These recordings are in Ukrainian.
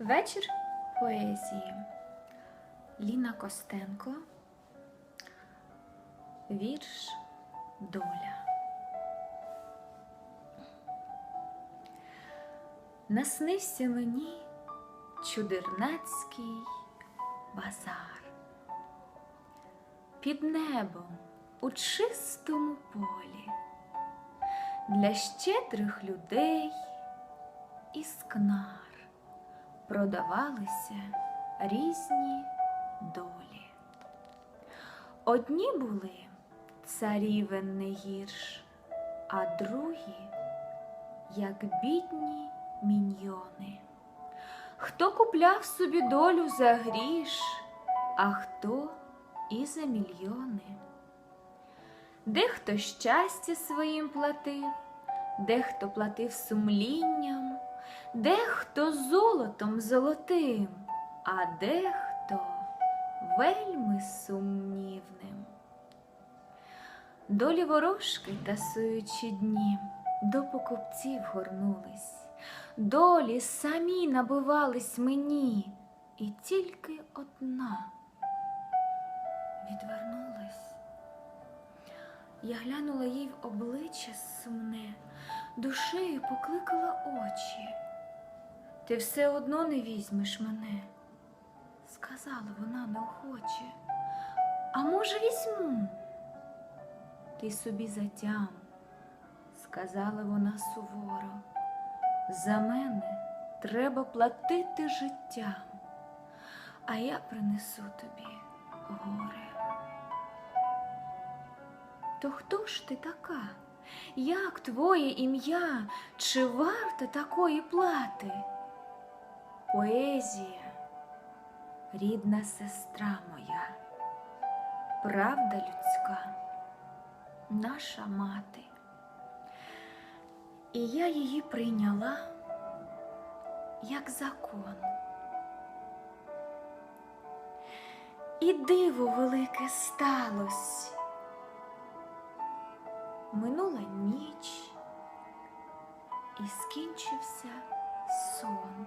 Вечір поезії. Ліна Костенко. Вірш Доля. Наснився мені чудернацький базар. Під небом у чистому полі для щедрих людей і скнар продавалися різні долі. Одні були царівен не гірш, а другі, як бідні міньйони. Хто купляв собі долю за гріш, а хто і за мільйони. Дехто щастя своїм платив, дехто платив сумлінням, дехто золотом золотим, а дехто вельми сумнівним. Долі ворожки, тасуючи дні, до покупців горнулись, долі самі набивались мені, і тільки одна відвернулась. Я глянула їй в обличчя сумне, душею покликала очі. Ти все одно не візьмеш мене, сказала вона неохоче. А може, візьму? Ти собі затям, сказала вона суворо. За мене треба платити життям, а я принесу тобі горе. То хто ж ти така? Як твоє ім'я? Чи варта такої плати? Поезія, рідна сестра моя, правда людська, наша мати. І я її прийняла як закон. І диво велике сталось. Минула ніч і скінчився сон,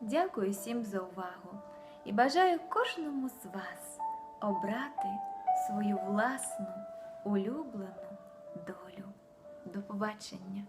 Дякую всім за увагу і бажаю кожному з вас обрати свою власну улюблену долю. До побачення!